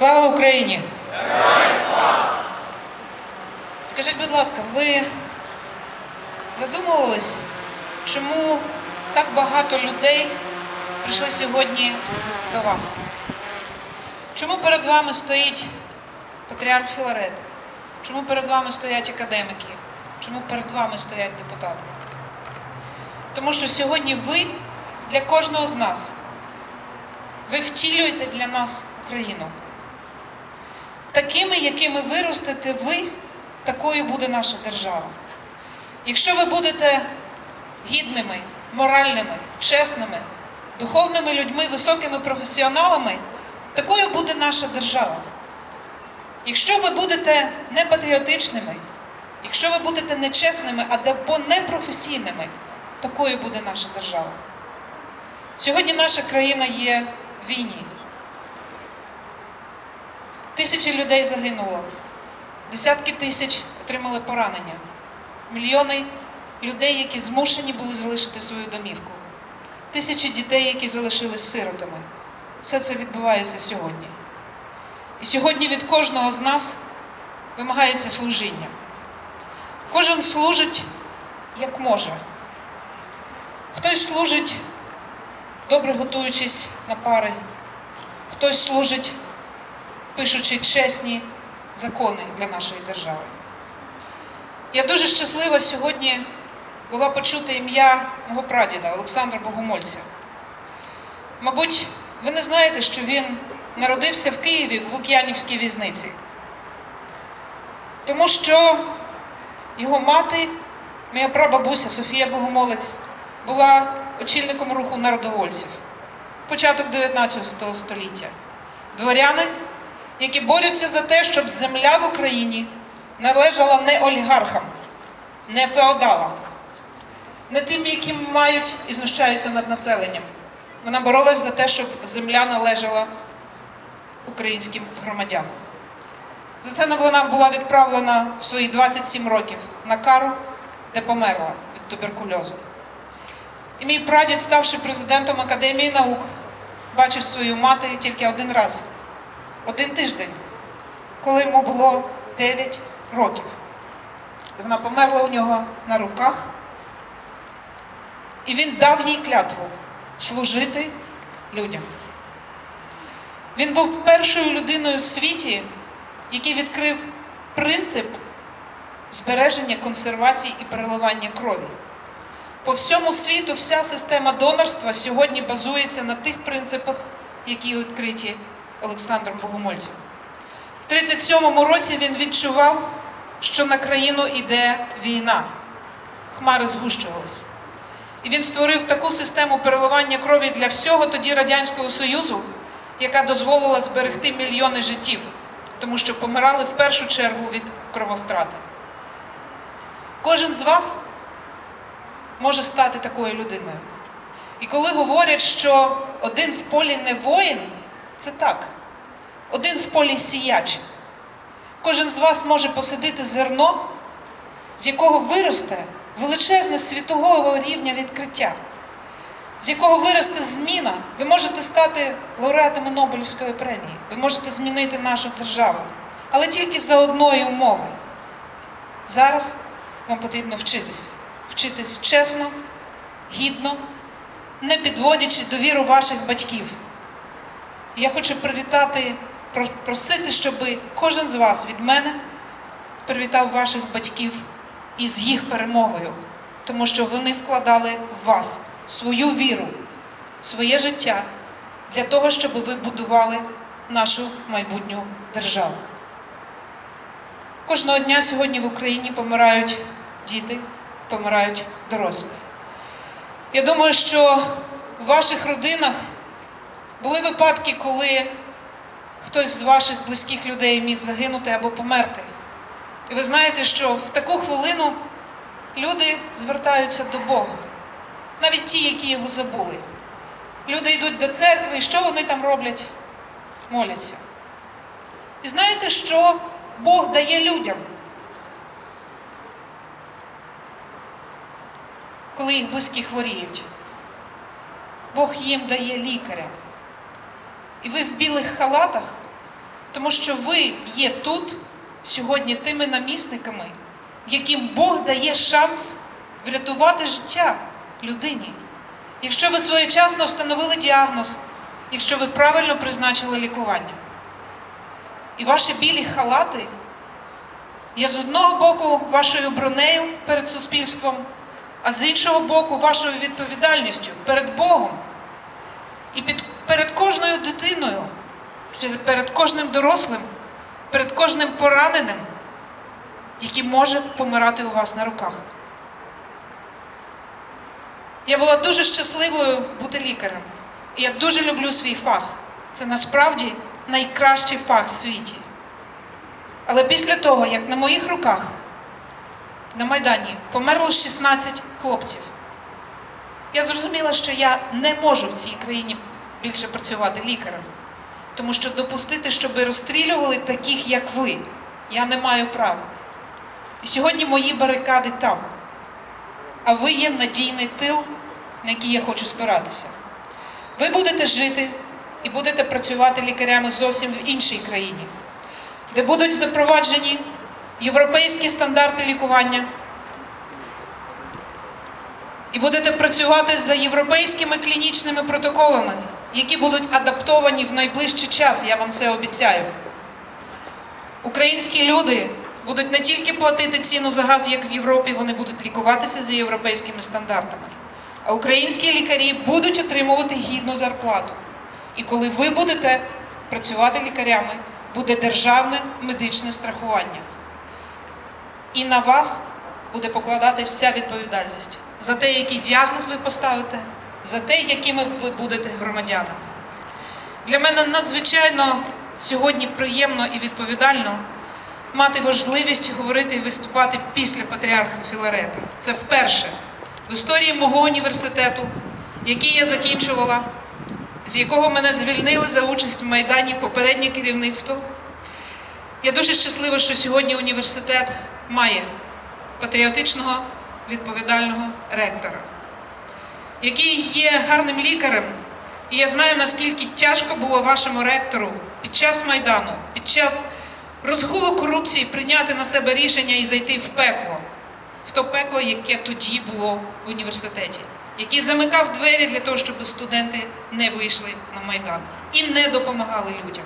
Слава Україні! Скажіть, будь ласка, ви задумувались, чому так багато людей прийшли сьогодні до вас? Чому перед вами стоїть патріарх Філарет? Чому перед вами стоять академики? Чому перед вами стоять депутати? Тому що сьогодні ви для кожного з нас. Ви втілюєте для нас Україну. Такими, якими виростете ви, такою буде наша держава. Якщо ви будете гідними, моральними, чесними, духовними людьми, високими професіоналами, такою буде наша держава. Якщо ви будете непатріотичними, якщо ви будете нечесними або непрофесійними, такою буде наша держава. Сьогодні наша країна є війні. Тисячі людей загинуло, десятки тисяч отримали поранення, мільйони людей, які змушені були залишити свою домівку, тисячі дітей, які залишились сиротами. Все це відбувається сьогодні. І сьогодні від кожного з нас вимагається служіння. Кожен служить як може. Хтось служить, добре готуючись на пари, хтось служить, пишучи чесні закони для нашої держави. Я дуже щаслива сьогодні була почута ім'я мого прадіда Олександра Богомольця. Мабуть, ви не знаєте, що він народився в Києві в Лук'янівській візниці, тому що його мати, моя прабабуся Софія Богомолець, була очільником руху народовольців, початок 19 століття. Дворяни, які борються за те, щоб земля в Україні належала не олігархам, не феодалам, не тим, які мають і знущаються над населенням. Вона боролась за те, щоб земля належала українським громадянам. За це вона була відправлена в свої 27 років на кару, де померла від туберкульозу. І мій прадід, ставши президентом Академії наук, бачив свою мати тільки один раз, один тиждень, коли йому було 9 років. Вона померла у нього на руках. І він дав їй клятву служити людям. Він був першою людиною в світі, який відкрив принцип збереження, консервації і переливання крові. По всьому світу вся система донорства сьогодні базується на тих принципах, які відкриті Олександром Богомольцем. В 37-му році він відчував, що на країну йде війна. Хмари згущувалися. І він створив таку систему переливання крові для всього тоді Радянського Союзу, яка дозволила зберегти мільйони життів, тому що помирали в першу чергу від крововтрати. Кожен з вас може стати такою людиною. І коли говорять, що один в полі не воїн, це так. Один в полі сіяч. Кожен з вас може посадити зерно, з якого виросте величезне світового рівня відкриття, з якого виросте зміна. Ви можете стати лауреатами Нобелівської премії, ви можете змінити нашу державу, але тільки за одної умови. Зараз вам потрібно вчитися. Вчитись чесно, гідно, не підводячи довіру ваших батьків. Я хочу привітати, просити, щоб кожен з вас від мене привітав ваших батьків із їх перемогою, тому що вони вкладали в вас свою віру, своє життя для того, щоб ви будували нашу майбутню державу. Кожного дня сьогодні в Україні помирають діти, помирають дорослі. Я думаю, що в ваших родинах були випадки, коли хтось з ваших близьких людей міг загинути або померти. І ви знаєте, що в таку хвилину люди звертаються до Бога, навіть ті, які його забули. Люди йдуть до церкви, і що вони там роблять? Моляться. І знаєте, що Бог дає людям? Коли їх близькі хворіють. Бог їм дає лікаря. І ви в білих халатах Тому що ви є тут сьогодні тими намісниками, яким Бог дає шанс врятувати життя людині. Якщо ви своєчасно встановили діагноз, якщо ви правильно призначили лікування. І ваші білі халати є з одного боку вашою бронею перед суспільством, а з іншого боку вашою відповідальністю перед Богом. І під, перед кожною дитиною, чи перед кожним дорослим, перед кожним пораненим, який може помирати у вас на руках. Я була дуже щасливою бути лікарем. І я дуже люблю свій фах. Це насправді найкращий фах в світі. Але після того, як на моїх руках на Майдані померло 16 хлопців, я зрозуміла, що я не можу в цій країні більше працювати лікарем. Тому що допустити, щоб розстрілювали таких, як ви, я не маю права. І сьогодні мої барикади там. А ви є надійний тил, на який я хочу спиратися. Ви будете жити і будете працювати лікарями зовсім в іншій країні, де будуть запроваджені європейські стандарти лікування. І будете працювати за європейськими клінічними протоколами, які будуть адаптовані в найближчий час, я вам це обіцяю. Українські люди будуть не тільки платити ціну за газ, як в Європі, вони будуть лікуватися за європейськими стандартами. А українські лікарі будуть отримувати гідну зарплату. І коли ви будете працювати лікарями, буде державне медичне страхування. І на вас буде покладатись вся відповідальність за те, який діагноз ви поставите, за те, якими ви будете громадянами. Для мене надзвичайно сьогодні приємно і відповідально мати можливість говорити і виступати після патріарха Філарета. Це вперше в історії мого університету, який я закінчувала, з якого мене звільнили за участь в Майдані попереднє керівництво. Я дуже щаслива, що сьогодні університет має патріотичного відповідального ректора, який є гарним лікарем. І я знаю, наскільки тяжко було вашому ректору під час Майдану, під час розгулу корупції прийняти на себе рішення і зайти в пекло, в то пекло, яке тоді було в університеті, який замикав двері для того, щоб студенти не вийшли на Майдан і не допомагали людям.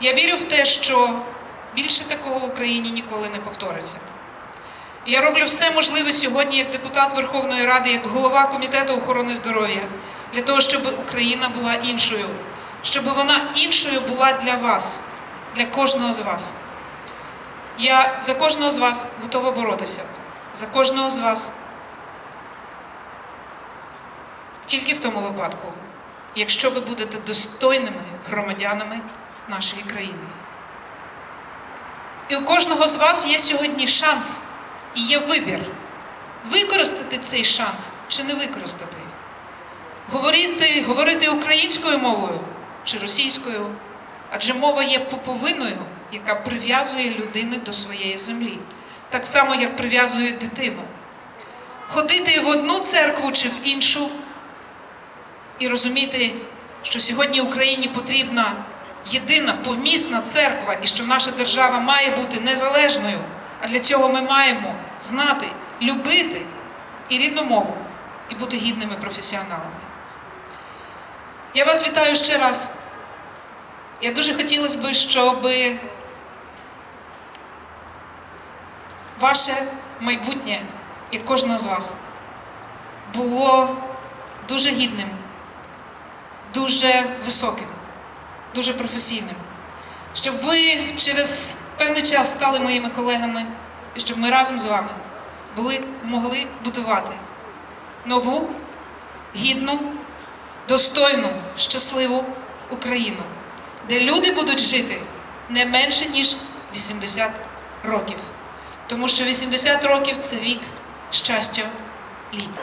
Я вірю в те, що більше такого в Україні ніколи не повториться. Я роблю все можливе сьогодні як депутат Верховної Ради, як голова комітету охорони здоров'я, для того, щоб Україна була іншою, щоб вона іншою була для вас, для кожного з вас. Я за кожного з вас готова боротися, за кожного з вас. Тільки в тому випадку, якщо ви будете достойними громадянами нашої країни. І у кожного з вас є сьогодні шанс і є вибір використати цей шанс чи не використати. Говорити, говорити українською мовою чи російською, адже мова є поповиною, яка прив'язує людину до своєї землі, так само, як прив'язує дитину. Ходити в одну церкву чи в іншу і розуміти, що сьогодні Україні потрібна єдина помісна церква і що наша держава має бути незалежною. А для цього ми маємо знати, любити і рідну мову, і бути гідними професіоналами. Я вас вітаю ще раз. Я дуже хотілося б, щоб ваше майбутнє і кожного з вас було дуже гідним, дуже високим, дуже професійним. Щоб ви через певний час стали моїми колегами, і щоб ми разом з вами були, могли будувати нову, гідну, достойну, щасливу Україну, де люди будуть жити не менше, ніж 80 років. Тому що 80 років це вік щастя літа.